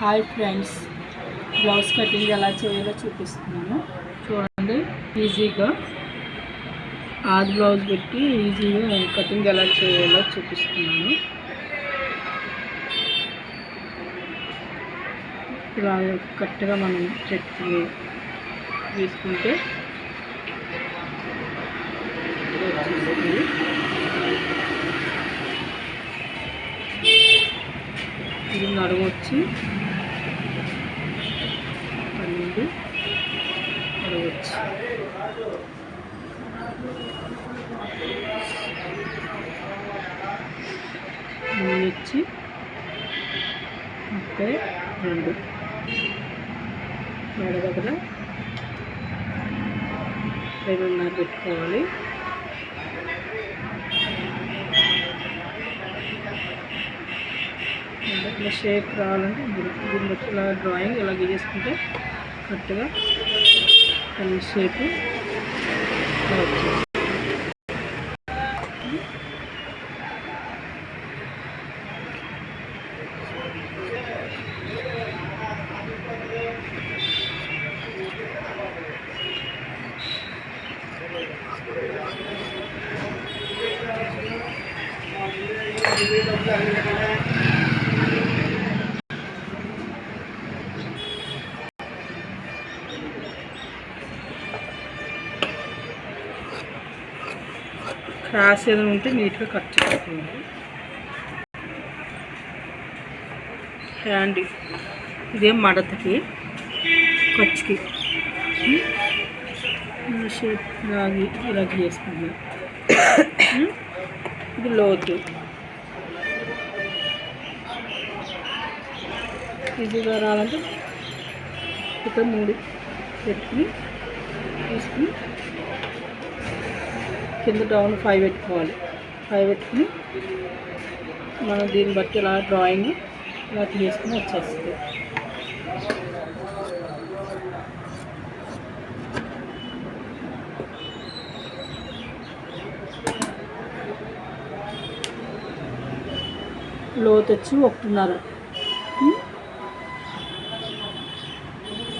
Hi friends blouse cutting ఎలా చేయాలో చూపిస్తున్నాను చూడండి ఈజీగా ఆది బ్లౌజ్ పెట్టి ఈజీగా కటింగ్ ఎలా చేయాలో చూపిస్తున్నాను ఇలా కరెక్ట్గా మనం చెట్టు తీసుకుంటే వచ్చేస్తుంది. ఇది నడుము వచ్చి పన్నెండు అడగచ్చు. వచ్చి ముప్పై రెండు. మెడ దగ్గర రెండున్నర పెట్టుకోవాలి. ఇట్లా షేప్ రావాలంటే గుండెలా ఇలా డ్రాయింగ్ ఇలా గీసుకుంటే కరెక్ట్గా కొన్ని షేప్ వచ్చింది క్రాస్ ఏదైనా ఉంటే నీట్గా కట్ చేసుకోండి. హ్యాండ్ ఇదేం మడతకి ఖర్చుకి షేప్ రాగి ఇలా చేసుకున్నాం ఇది లోతు. ఈజీగా రావాలంటే ఇక్కడ మూడు పెట్టుకుని తీసుకుని కింద డౌన్ ఫైవ్ పెట్టుకోవాలి. ఫైవ్ పెట్టుకుని మనం దీన్ని బట్టి ఇలా డ్రాయింగ్ ఇలా తీసుకుని వచ్చేస్తుంది. లోతు వచ్చి ఒకటిన్నర. Hmm?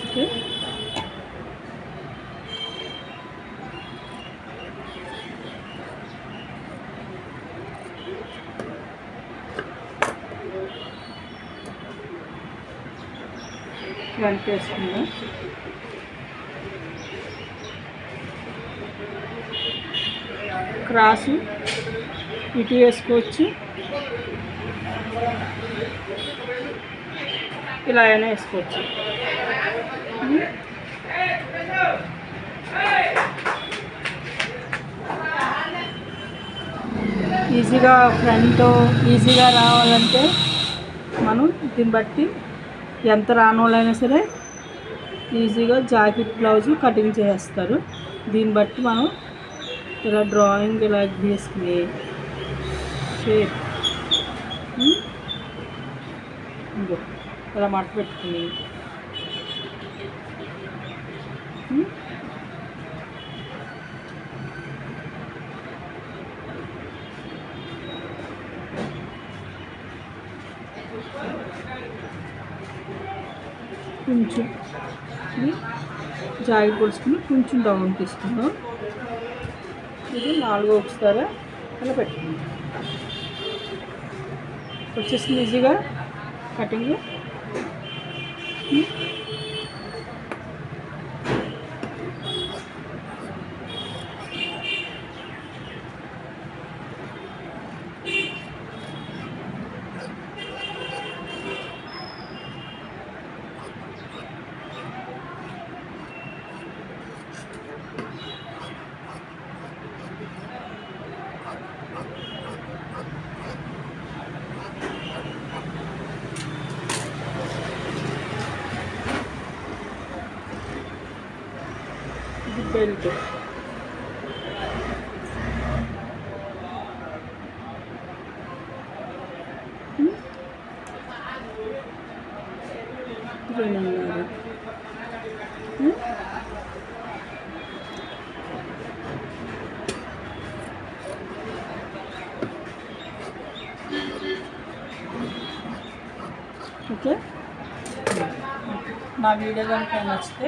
ఓకే ఫ్రంట్ వేసుకుందాం క్రాసు ఇటు వేసుకోవచ్చు ఇలా అయినా వేసుకోవచ్చు. ఈజీగా ఫ్రంట్ ఈజీగా రావాలంటే మనం దీన్ని బట్టి ఎంత రాని వాళ్ళైనా సరే ఈజీగా జాకెట్ బ్లౌజ్ కటింగ్ చేస్తారు దీన్ని బట్టి మనం ఇలా డ్రాయింగ్ ఇలా గీసుకుని షేప్. ఇంకో ఇలా మడత పెట్టుకుని. కొంచెం ఇది జాకెట్ పొడుచుకుని కొంచెం డౌన్ తీసుకున్నాం ఇది నాలుగో ఒకసారి అలా పెట్టుకుందాం. వచ్చేసింది ఈజీగా కటింగ్ ఇది బెల్ట్ రెండున్నర ఉం? ఓకే నా వీడియో కనుక నచ్చితే